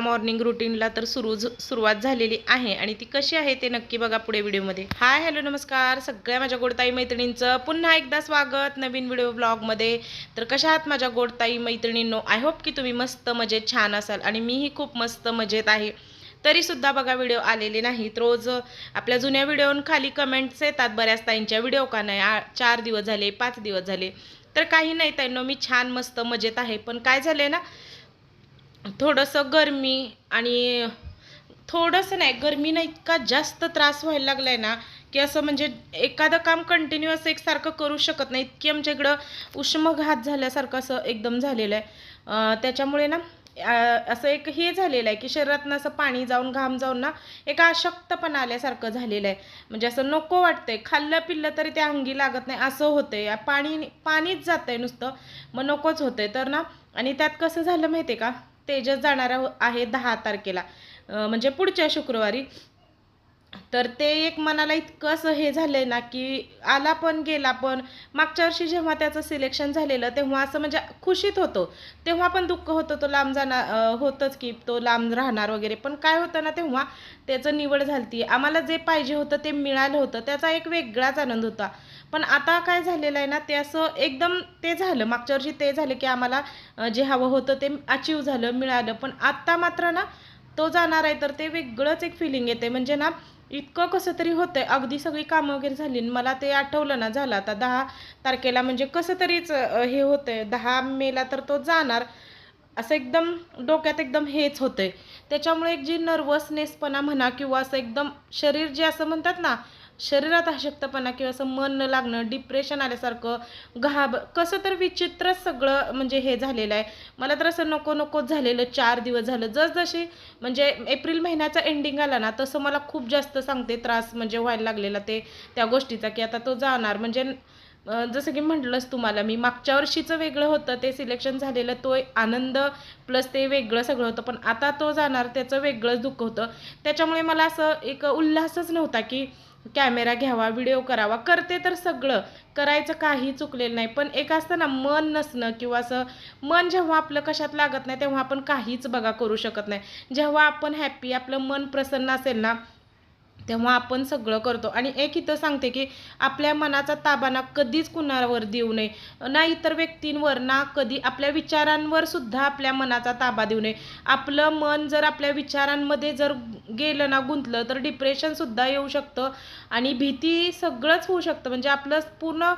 सकाळच्या मॉर्निंग रुटीनला तर सुरू सुरुवात झालेली आहे. आणि ती कशी आहे ते नक्की बघा पुढे व्हिडिओमध्ये हाय हॅलो नमस्कार. सगळ्या माझ्या गोडताई मैत्रिणींचं पुन्हा एकदा स्वागत नवीन व्हिडिओ ब्लॉगमध्ये तर कशा आहात माझ्या गोडताई मैत्रिणींनो? आय होप की तुम्ही मस्त मजेत छान असाल. आणि मीही खूप मस्त मजेत आहे. तरीसुद्धा बघा व्हिडिओ आलेले नाहीत. रोज आपल्या जुन्या व्हिडिओन खाली कमेंट्स येतात बऱ्याच ताईंच्या. व्हिडिओ का नाही? चार दिवस झाले पाच दिवस झाले. तर काही नाही ताईंनो मी छान मस्त मजेत आहे. पण काय झाले ना? थोडंसं गरमी आणि थोडंसं नाही गरमीनं इतका जास्त त्रास व्हायला लागला आहे ना की असं म्हणजे एखादं काम कंटिन्यू असं एकसारखं करू शकत नाही. इतकी आमच्या इकडं उष्मघात झाल्यासारखं असं एकदम झालेलं आहे. त्याच्यामुळे ना असं एक हे झालेलं आहे की शरीरातनं असं पाणी जाऊन घाम जाऊन ना एक अशक्तपणा आल्यासारखं झालेलं आहे. म्हणजे असं नको वाटतंय. खाल्लं पिल्लं तरी ते अंगी लागत नाही. असं होतंय. पाणी पाणीच जातंय नुसतं. मग नकोच होतंय. तर ना आणि त्यात कसं झालं माहिती आहे का? तेजस जाणार हो- आहे दहा तारखेला. म्हणजे पुढच्या शुक्रवारी. तर ते एक मनाला इतकं असं हे झालंय ना की आला पण गेला पण. मागच्या वर्षी जेव्हा त्याचं सिलेक्शन झालेलं तेव्हा असं म्हणजे खुशीत होतो. तेव्हा पण दुःख होतं तो लांब जाणार होतंच की तो लांब राहणार वगैरे. पण काय होतं ना तेव्हा त्याचं निवड झालती. आम्हाला जे पाहिजे होतं ते मिळालं होतं. त्याचा एक वेगळाच आनंद होता. पण आता काय झालेलं आहे ना ते असं एकदम ते झालं मागच्या वर्षी ते झालं की आम्हाला जे हवं होतं ते अचीव झालं मिळालं. पण आत्ता मात्र ना तो जाणार आहे तर ते वेगळंच एक फिलिंग येते म्हणजे ना इतकं कसं तरी होतंय. अगदी सगळी कामं वगैरे झाली आणि मला ते आठवलं ना झालं. आता दहा तारखेला म्हणजे कसं तरीच हे होतंय. दहा मेला तर तो जाणार. असं एकदम डोक्यात एकदम हेच होतंय. त्याच्यामुळे एक जी नर्वसनेसपणा म्हणा किंवा असं एकदम शरीर जे असं म्हणतात ना शरीरात अशक्तपणा किंवा असं मन न लागणं डिप्रेशन आल्यासारखं घाब कसं तर विचित्रच सगळं म्हणजे हे झालेलं आहे. मला तर असं नको नकोच झालेलं चार दिवस झालं. जसजशी म्हणजे एप्रिल महिन्याचा एंडिंग आला ना तसं मला खूप जास्त सांगते त्रास म्हणजे व्हायला लागलेला ते त्या गोष्टीचा की आता तो जाणार. म्हणजे जसं की म्हटलंच तुम्हाला मी मागच्या वर्षीचं वेगळं होतं ते सिलेक्शन झालेलं तो एक आनंद प्लस ते वेगळं सगळं होतं. पण आता तो जाणार त्याचं वेगळंच दुःख होतं. त्याच्यामुळे मला असं एक उल्हासच नव्हता की कॅमेरा घ्यावा व्हिडिओ करावा करते तर सगळं. करायचं काही चुकलेलं नाही. पण एक असतं ना मन नसणं किंवा असं मन जेव्हा आपलं कशात लागत नाही तेव्हा आपण काहीच बघा करू शकत नाही. जेव्हा आपण हॅप्पी आपलं मन प्रसन्न असेल ना तेव्हा आपण सगळं करतो. आणि एक इथं सांगते की आपल्या मनाचा ताबाना कधीच कुणावर देऊ नये. ना इतर व्यक्तींवर ना कधी आपल्या विचारांवर सुद्धा आपल्या मनाचा ताबा देऊ नये. आपलं मन जर आपल्या विचारांमध्ये जर गेलं ना गुंतलं तर डिप्रेशन सुद्धा येऊ शकतं. आणि भीती सगळंच होऊ शकतं. म्हणजे आपलं पूर्ण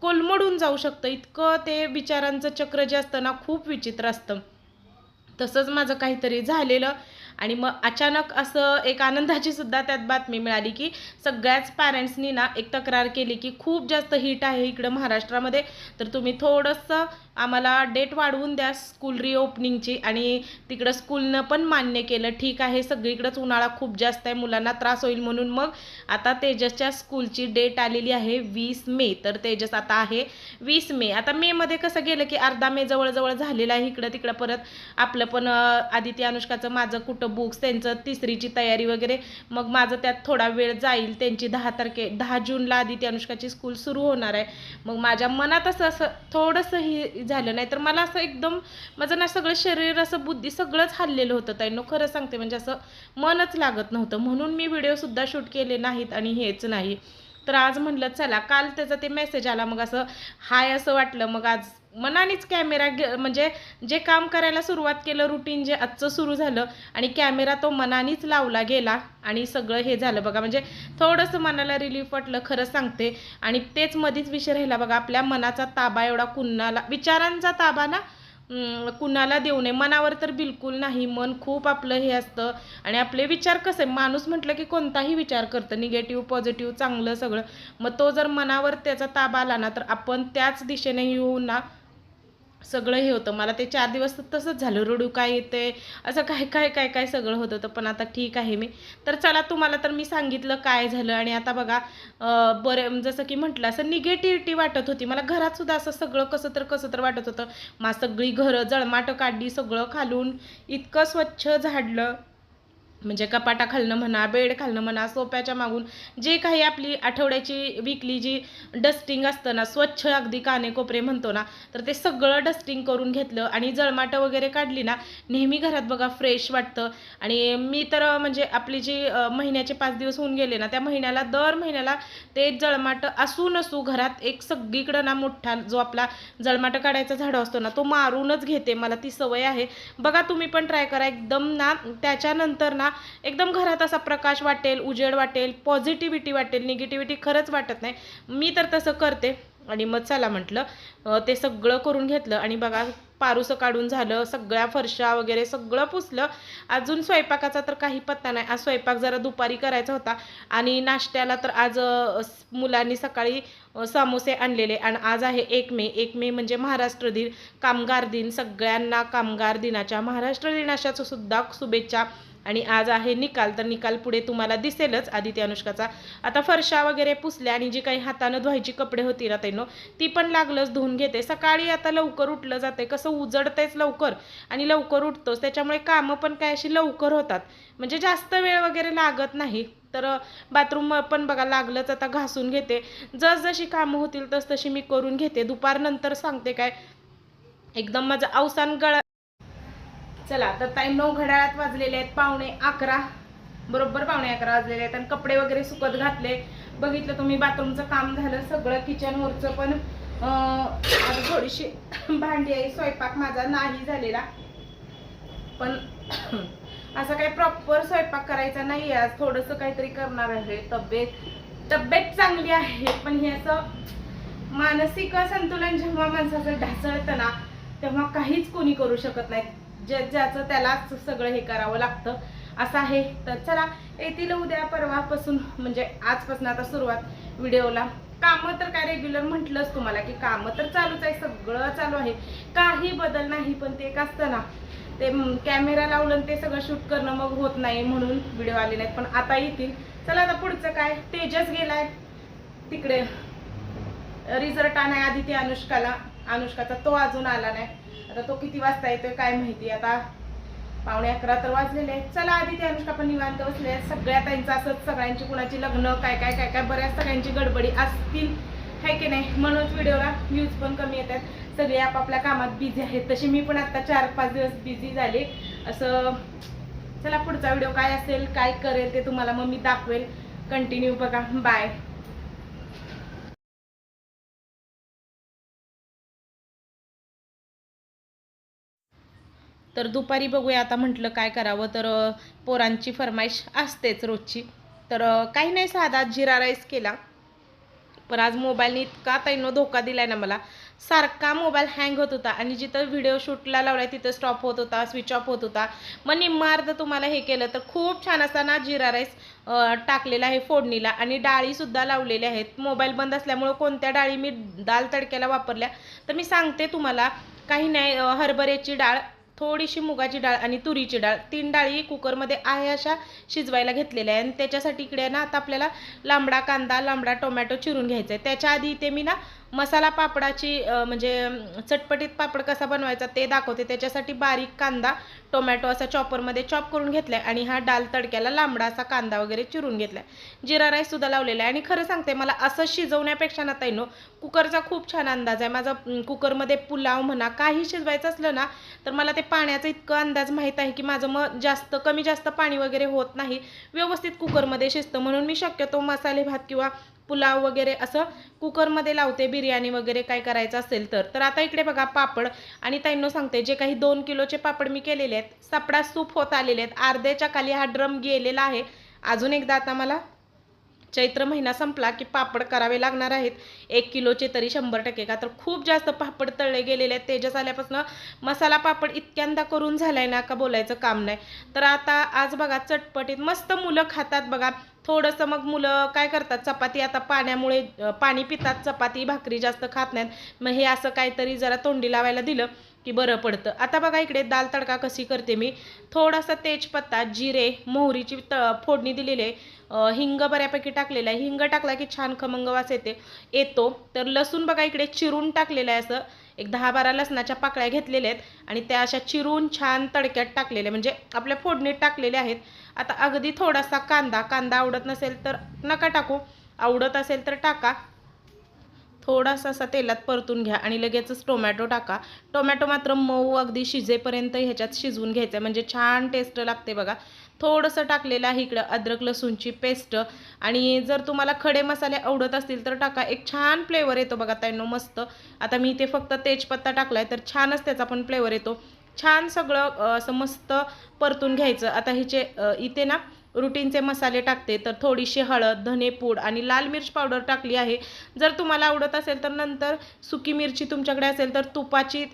कोलमडून जाऊ शकतं. इतकं ते विचारांचं चक्र जे असतं ना खूप विचित्र असतं. तसंच माझं काहीतरी झालेलं. आणि मग अचानक असं एक आनंदाची सुद्धा त्यात बातमी मिळाली की सगळ्याच पॅरेंट्सनी ना एक तक्रार केली की खूप जास्त हीट आहे इकडं महाराष्ट्रामध्ये. तर तुम्ही थोडंसं आम्हाला डेट वाढवून द्या स्कूल रिओपनिंगची आणि तिकडं स्कूलनं पण मान्य केलं ठीक आहे सगळीकडंच उन्हाळा खूप जास्त आहे मुलांना त्रास होईल म्हणून मग आता तेजसच्या स्कूलची डेट आलेली आहे वीस मे. तर तेजस आता आहे वीस मे. आता मेमध्ये कसं गेलं की अर्धा मे जवळजवळ झालेलं आहे इकडं तिकडं परत. आपलं पण आदित्य आदिती अनुष्काचं माझं कुठं बुक्स त्यांचं तिसरीची तयारी वगैरे. मग माझं त्यात थोडा वेळ जाईल. त्यांची दहा तारखे दहा जूनला आदिती अनुष्काची स्कूल सुरू होणार आहे. मग माझ्या मनात असं असं थोडंसं हे झालं. नाही तर मला असं एकदम माझं ना सगळं शरीर असं बुद्धी सगळंच हल्लेलं होतं ताईनो. खरं सांगते म्हणजे असं मनच लागत नव्हतं. म्हणून मी व्हिडिओसुद्धा शूट केले नाहीत आणि हेच नाही. तर आज म्हणलं चला काल त्याचा ते मेसेज आला मग असं हाय असं वाटलं मग आज मनानेच कॅमेरा घे म्हणजे जे काम करायला सुरुवात केलं रुटीन जे आजचं सुरू झालं आणि कॅमेरा तो मनानेच लावला गेला आणि सगळं हे झालं बघा. म्हणजे थोडंसं मनाला रिलीफ वाटलं खरं सांगते. आणि तेच मधीच विषय राहिला बघा आपल्या मनाचा ताबा एवढा कुणाला विचारांचा ताबा ना कुणाला देऊ नये. मनावर तर बिलकुल नाही. मन खूप आपलं हे असतं. आणि आपले विचार कसे? माणूस म्हटलं की कोणताही विचार करतं. निगेटिव्ह पॉझिटिव्ह चांगलं सगळं. मग तो जर मनावर त्याचा ताबा आला ना तर आपण त्याच दिशेने येऊ ना. सगळं हे होतं. मला ते चार दिवस तर तसंच झालं. रडू काय येते असं काय काय काय काय सगळं होत होतं. पण आता ठीक आहे मी. तर चला तुम्हाला तर मी सांगितलं काय झालं. आणि आता बघा बरं जसं की म्हटलं असं निगेटिव्हिटी वाटत होती. मला घरातसुद्धा असं सगळं कसं तर कसं तर वाटत होतं. मा सगळी घरं जळमाटं काढली सगळं खालून इतकं स्वच्छ झाडलं. म्हणजे कपाटा खालणं म्हणा बेड खालणं म्हणा सोप्याच्या मागून जे काही आपली आठवड्याची विकली जी डस्टिंग असतं ना स्वच्छ अगदी काने कोपरे म्हणतो ना तर ते सगळं डस्टिंग करून घेतलं आणि जळमाटं वगैरे काढली ना नेहमी घरात बघा फ्रेश वाटतं. आणि मी तर म्हणजे आपली जी महिन्याचे पाच दिवस होऊन गेले ना त्या महिन्याला दर महिन्याला ते जळमाटं असू नसू घरात एक सगळीकडं ना मोठा जो आपला जळमाटं काढायचा झाडं असतो ना तो मारूनच घेते. मला ती सवय आहे. बघा तुम्ही पण ट्राय करा. एकदम ना त्याच्यानंतर ना एकदम घरात असा प्रकाश वाटेल उजेड वाटेल पॉझिटिव्हिटी वाटेल निगेटिव्हिटी खरंच वाटत नाही. मी तर तसं करते. आणि मग चला म्हटलं ते सगळं करून घेतलं. आणि बघा पारूसं काढून झालं सगळ्या फरशा वगैरे सगळं पुसलं. अजून स्वयंपाकाचा तर काही पत्ता नाही. आज स्वयंपाक जरा दुपारी करायचा होता. आणि नाश्त्याला तर आज मुलांनी सकाळी समोसे आणलेले. आणि आज आहे एक मे. एक मे म्हणजे महाराष्ट्र दिन. कामगार दिन. सगळ्यांना कामगार दिनाच्या महाराष्ट्र दिनाच्या सुद्धा शुभेच्छा. आणि आज आहे निकाल तर निकाल पुढे तुम्हाला दिसेलच आदित्य अनुष्काचा. आता फरशा वगैरे पुसल्या आणि जी काही हातानं धुवायची कपडे होती ना त्यांना ती पण लागलंच धुवून घेते. सकाळी आता लवकर उठलं जाते कसं उजडतेच लवकर आणि लवकर उठतोच. त्याच्यामुळे कामं पण काय अशी लवकर होतात. म्हणजे जास्त वेळ वगैरे लागत नाही तर बाथरूम पण बघा लागलंच आता घासून घेते. जसजशी कामं होतील तस तशी मी करून घेते. दुपारनंतर सांगते काय एकदम माझं अवसान गळा चला तर ताई नऊ घड्याळात वाजलेले आहेत पावणे अकरा. बरोबर पावणे अकरा वाजलेले आहेत. आणि कपडे वगैरे सुकत घातले. बघितलं तुम्ही बाथरूमचं काम झालं सगळं किचनवरचं पण थोडीशी भांडी आहे स्वयंपाक माझा नाही झालेला. पण असं काही प्रॉपर स्वयंपाक करायचा नाही आज थोडंसं काहीतरी करणार आहे. तब्येत तब्येत चांगली आहे. पण हे असं मानसिक संतुलन जेव्हा माणसाचं ढासळतं ना तेव्हा काहीच कोणी करू शकत नाही. ज्या ज्याचं त्यालाच सगळं हे करावं लागतं. असं आहे. तर चला येतील उद्या परवापासून म्हणजे आजपासून आता सुरुवात व्हिडिओला. कामं तर काय रेग्युलर म्हटलंच तुम्हाला की कामं तर चालूच आहे सगळं चालू आहे. काही बदल नाही पण ते एक असतं ना ते कॅमेरा लावलं आणि ते सगळं शूट करणं मग होत नाही म्हणून व्हिडिओ आले नाहीत. पण आता येतील. चला आता पुढचं काय? तेजस गेलाय. तिकडे. रिझल्ट आणाय आधी अनुष्काला. अनुष्काचा तो अजून आला नाही. आता तो किती वाजता येतोय काय माहिती? आता पावणे अकरा तर वाजलेले चला आधी ते अनुष्का पण निवांत बसले सगळ्या त्यांचं असंच सगळ्यांची कुणाची लग्न काय काय काय काय बऱ्याच सगळ्यांची गडबडी असतील. है की नाही? म्हणूनच व्हिडिओला व्ह्यूज पण कमी येतात. सगळे आपापल्या कामात बिझी आहेत. तशी मी पण आता चार पाच दिवस बिझी झाले. असं चला पुढचा व्हिडिओ काय असेल काय करेल ते तुम्हाला मग मी दाखवेल. कंटिन्यू बघा. बाय तर दुपारी बघूया आता म्हटलं काय करावं. तर पोरांची फरमाईश असतेच रोजची. तर काही नाही साधा जिरा राईस केला. पण आज मोबाईलने इतका ताईनं धोका दिलाय ना मला. सारखा मोबाईल हँग होत होता आणि जिथं व्हिडिओ शूटला लावलाय तिथं स्टॉप होत होता स्विच ऑफ होत होता. मग निम्मार्ध तुम्हाला हे केलं तर खूप छान असा ना जिरा राईस टाकलेला आहे फोडणीला आणि डाळीसुद्धा लावलेल्या आहेत. मोबाईल बंद असल्यामुळं कोणत्या डाळी मी दाल तडक्याला वापरल्या? तर मी सांगते तुम्हाला काही नाही हरभऱ्याची डाळ थोडीशी मुगाची डाळ आणि तुरीची डाळ. तीन डाळी कुकरमध्ये आहे अशा शिजवायला घेतलेल्या आहे आणि त्याच्यासाठी इकडे ना आता आपल्याला लांबडा कांदा लांबडा टोमॅटो चिरून घ्यायचा आहे त्याच्या आधी इथे मी ना मसाला पापडाची म्हणजे चटपटीत पापड कसा बनवायचा ते दाखवते. त्याच्यासाठी बारीक कांदा टोमॅटो असा चॉपरमध्ये चॉप करून घेतलाय आणि हा डाल तडक्याला लांबडा असा कांदा वगैरे चिरून घेतलाय. जिरा राईस सुद्धा लावलेला आहे. आणि खरं सांगते मला असं शिजवण्यापेक्षा ना ताईनो कुकरचा खूप छान अंदाज आहे. माझा कुकरमध्ये पुलाव म्हणा काही शिजवायचं असलं ना तर मला ते पाण्याचा इतकं अंदाज माहीत आहे की माझं मग जास्त कमी जास्त पाणी वगैरे होत नाही. व्यवस्थित कुकरमध्ये शिजतं. म्हणून मी शक्यतो मसाले भात किंवा पुलाव वगैरे असं कुकरमध्ये लावते बिर्याणी वगैरे काय करायचं असेल तर. तर आता इकडे बघा पापड आणि ताईंनो सांगते जे काही दोन किलोचे पापड मी केलेले आहेत सापडा सूप होत आलेले आहेत. अर्ध्याच्या खाली हा ड्रम गेलेला आहे. अजून एकदा आता मला चैत्र महिना संपला की पापड करावे लागणार आहेत. एक किलोचे तरी शंभर टक्के का? तर खूप जास्त पापड तळले गेलेले आहेत. तेजस आल्यापासून मसाला पापड इतक्यांदा करून झालाय ना का बोलायचं काम नाही. तर आता आज बघा चटपटीत मस्त मुलं खातात बघा. थोडंसं मग मुलं काय करतात? चपाती आता पाण्यामुळे पाणी पितात. चपाती भाकरी जास्त खात नाहीत. मग हे असं काहीतरी जरा तोंडी लावायला दिलं. की बरं पडतं. आता बघा इकडे दाल तडका कशी करते मी. थोडासा तेजपत्ता जिरे मोहरीची त फोडणी दिलेली आहे. हिंग बऱ्यापैकी टाकलेला आहे. हिंग टाकला की छान खमंग वास येते येतो. तर लसूण बघा इकडे चिरून टाकलेलं आहे असं. एक दहा बारा लसणाच्या पाकळ्या घेतलेल्या आहेत आणि त्या अशा चिरून छान तडक्यात टाकलेल्या म्हणजे आपल्या फोडणीत टाकलेल्या आहेत. आता अगदी थोडासा कांदा कांदा आवडत नसेल तर नका टाकू. आवडत असेल तर टाका. थोडासा असा तेलात परतून घ्या आणि लगेचच टोमॅटो टाका. टोमॅटो मात्र मऊ अगदी शिजेपर्यंत ह्याच्यात शिजवून घ्यायचं म्हणजे छान टेस्ट लागते बघा. थोडंसं टाकलेलं आहे इकडं अद्रक लसूणची पेस्ट. आणि जर तुम्हाला खडे मसाले आवडत असतील तर टाका. एक छान फ्लेवर येतो बघा त्यांनो मस्त. आता मी इथे फक्त तेजपत्ता टाकला आहे तर छानच त्याचा पण फ्लेवर येतो. छान सगळं असं मस्त परतून घ्यायचं. आता हिचे इथे ना रुटीनचे मसाले टाकते तर थोडीशी हळद धनेपूड आणि लाल मिर्च पावडर टाकली आहे. जर तुम्हाला आवडत असेल तर नंतर सुकी मिरची तुमच्याकडे असेल तर तुपाची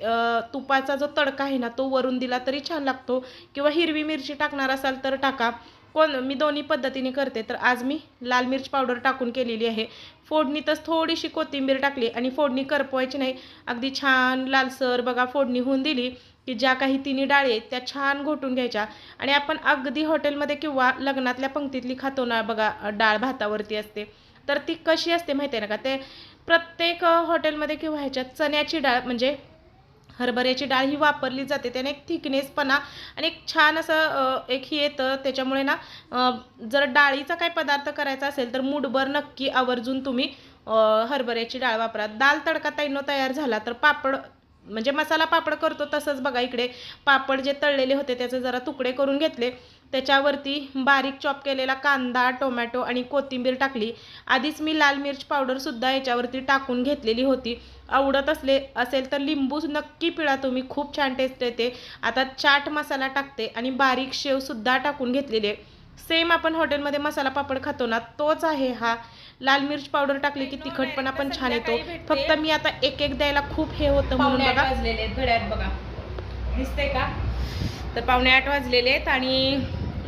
तुपाचा जो तडका आहे ना तो वरून दिला तरी छान लागतो. किंवा हिरवी मिरची टाकणार असाल तर टाका. कोण मी दोन्ही पद्धतीने करते. तर आज मी लाल मिरच पावडर टाकून केलेली आहे. फोडणीतच थोडीशी कोथिंबीर टाकली आणि फोडणी करपवायची नाही. अगदी छान लालसर बघा फोडणी होऊन दिली. की ज्या काही तिन्ही डाळी आहेत त्या छान घोटून घ्यायच्या. आणि आपण अगदी हॉटेलमध्ये किंवा लग्नातल्या पंक्तीतली खातो ना बघा डाळ भातावरती असते. तर ती कशी असते माहिती आहे ना का? ते प्रत्येक हॉटेलमध्ये किंवा ह्याच्यात चण्याची डाळ म्हणजे हरभऱ्याची डाळ ही वापरली जाते. त्याने एक थिकनेसपणा आणि एक छान असं एक ही येतं. त्याच्यामुळे ना जर डाळीचा काही पदार्थ करायचा असेल तर मूडभर नक्की आवर्जून तुम्ही हरभऱ्याची डाळ वापरा. दाल तडका तैनो तयार झाला तर पापड म्हणजे मसाला पापड करतो तसंच बघा इकडे. पापड जे तळलेले होते त्याचे जरा तुकडे करून घेतले. त्याच्यावरती बारीक चॉप केलेला कांदा टोमॅटो आणि कोथिंबीर टाकली. आधीच मी लाल मिर्च पावडरसुद्धा याच्यावरती टाकून घेतलेली होती. आवडत असले असेल तर लिंबू नक्की पिळा तुम्ही. खूप छान टेस्ट येते. आता चाट मसाला टाकते आणि बारीक शेवसुद्धा टाकून घेतलेली. आहे सेम आपण हॉटेलमध्ये मसाला पापड खातो ना तोच आहे हा. लाल मिर्च पावडर टाकली की तिखटपणा पण छान येतो. फक्त मी आता एक एक द्यायला खूप हे होतं म्हणून बघा. वाजलेले आहेत घड्यात बघा. दिसते का? तर पावणे आठ वाजलेले आहेत आणि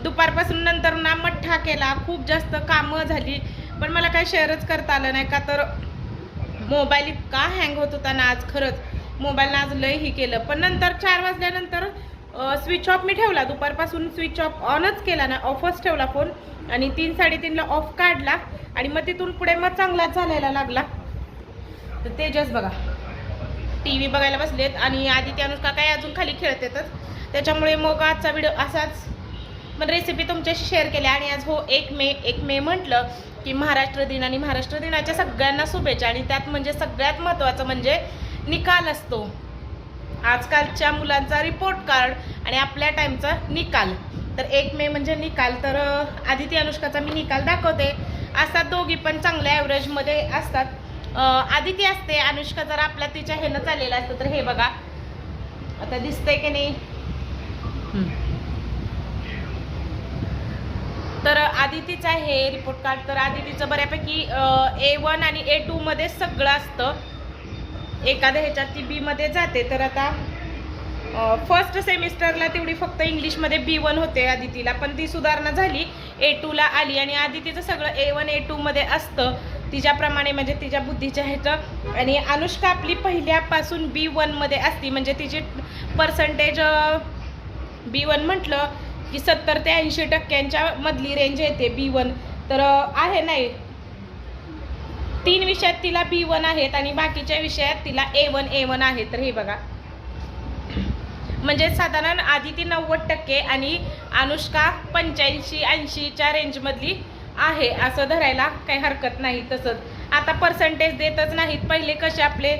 दुपारपासून नंतर ना मठ्ठा केला. खूप जास्त कामं झाली. पण मला काही शेअरच करता आलं नाही का? तर मोबाईल इतका हँग होत होता ना आज खरंच. मोबाईलनं आज लय ही केलं. पण नंतर चार वाजल्यानंतर स्विच ऑफ मी ठेवला. दुपारपासून स्विच ऑफ ऑनच केला ना. ऑफच ठेवला फोन आणि तीन साडेतीनला ऑफ काढला. आणि मग तिथून पुढे मग चांगलाच चालायला लागला. तर तेजस बघा टी व्ही बघायला बसलेत आणि आदित्य अनुष्का काय अजून खाली खेळतातच त्याच्यामुळे मग आजचा व्हिडिओ असाच. पण रेसिपी तुमच्याशी शेअर केल्या आणि आज हो एक मे एक मे म्हटलं की महाराष्ट्र दिन आणि महाराष्ट्र दिनाच्या सगळ्यांना शुभेच्छा आणि त्यात म्हणजे सगळ्यात महत्त्वाचं म्हणजे निकाल असतो. आजकालच्या मुलांचा रिपोर्ट कार्ड आणि आपल्या टाईमचा निकाल. तर एक मे म्हणजे निकाल. तर अं, आदिती अनुष्काचा मी निकाल दाखवते. असतात दोघी पण चांगल्या ॲव्हरेजमध्ये असतात. आदिती असते अनुष्का जरा आपल्या तिच्या ह्यानं चाललेलं असतं तर हे बघा. आता दिसतंय की नाही? तर आदितीचं आहे रिपोर्ट कार्ड तर आदितीचं बऱ्यापैकी ए वन आणि ए टूमध्ये सगळं असतं. एखाद्या ह्याच्यात ती बीमध्ये जाते. तर आता फर्स्ट सेमिस्टरला तेवढी फक्त इंग्लिशमध्ये बी वन होते आदितीला पण ती सुधारणा झाली. ए टूला आली आणि आधी तिचं सगळं ए वन ए टूमध्ये असतं. तिच्याप्रमाणे म्हणजे तिच्या बुद्धीच्या ह्याचं. आणि अनुष्का आपली पहिल्यापासून बी वनमध्ये असती. म्हणजे तिची पर्सेंटेज बी वन म्हटलं की सत्तर ते ऐंशी टक्क्यांच्या मधली रेंज येते बी वन तर आहे नाही. तीन विषयात तिला बी वन आहेत आणि बाकीच्या विषयात तिला ए वन ए वन आहे. तर हे बघा. म्हणजे साधारण आधी ती नव्वद टक्के आणि अनुष्का पंच्याऐंशी ऐंशीच्या रेंजमधली आहे. असं धरायला काही हरकत नाही तसंच. आता पर्सेंटेज देतच नाहीत. पहिले कसे आपले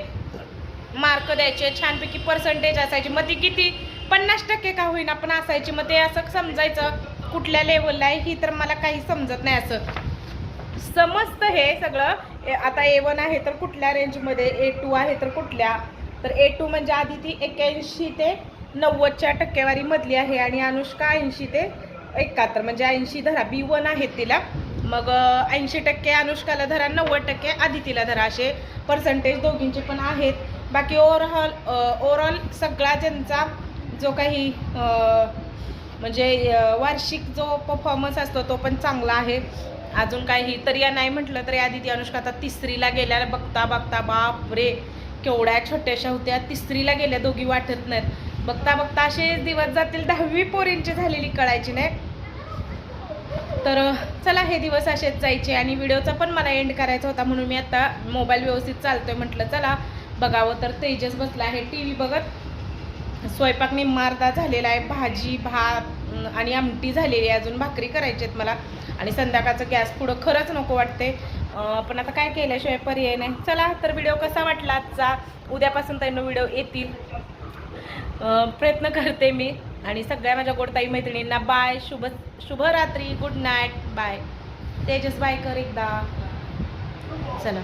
मार्क द्यायचे? छानपैकी पर्सेंटेज असायची. मग ती किती? पन्नास टक्के का होईना? पण असायची. मग ते असं समजायचं. कुठल्या लेवलला आहे? ही तर मला काही समजत नाही असं. समजतं हे सगळं. ए- आता ए वन आहे तर कुठल्या रेंजमध्ये ए टू आहे तर कुठल्या? तर ए टू म्हणजे आधी ती एक्याऐंशी ते नव्वदच्या टक्केवारीमधली आहे आणि अनुष्का ऐंशी ते एकाहत्तर म्हणजे ऐंशी धरा बी वन आहेत तिला. मग ऐंशी टक्के अनुष्काला धरा नव्वद टक्के आदितीला धरा असे पर्सेंटेज दोघींचे पण आहेत. बाकी ओव्हरऑल ओव्हरऑल सगळा ज्यांचा जो काही म्हणजे वार्षिक जो परफॉर्मन्स असतो तो पण चांगला आहे. अजून काही तरी या नाही म्हटलं तरी आदिती अनुष्का आता तिसरीला गेल्या. बघता बघता बाप रे केवढ्या छोट्याशा होत्या. तिसरीला गेल्या दोघी वाटत नाहीत. बघता बघता असे दिवस जातील. दहावी पोरींची झालेली कळायची नाही. तर चला हे दिवस असेच जायचे आणि व्हिडिओचा पण मला एंड करायचा होता म्हणून मी आता मोबाईल व्यवस्थित चालतोय म्हटलं चला बघावं. तर तेजस बसला आहे टी व्ही बघत. स्वयंपाक मी मारदा झालेला आहे भाजी भात आणि आमटी झालेली आहे. अजून भाकरी करायची आहेत मला. आणि संध्याकाळचं गॅस पुढं खरंच नको वाटते. पण आता काय केल्याशिवाय पर्याय नाही. चला तर व्हिडिओ कसा वाटला आजचा? उद्यापासून त्यांना व्हिडिओ येतील. प्रयत्न करते मी. आणि सगळ्या माझ्या गोडताई मैत्रिणींना बाय शुभ शुभरात्री good night bye Tejas bye कर एकदा. चला.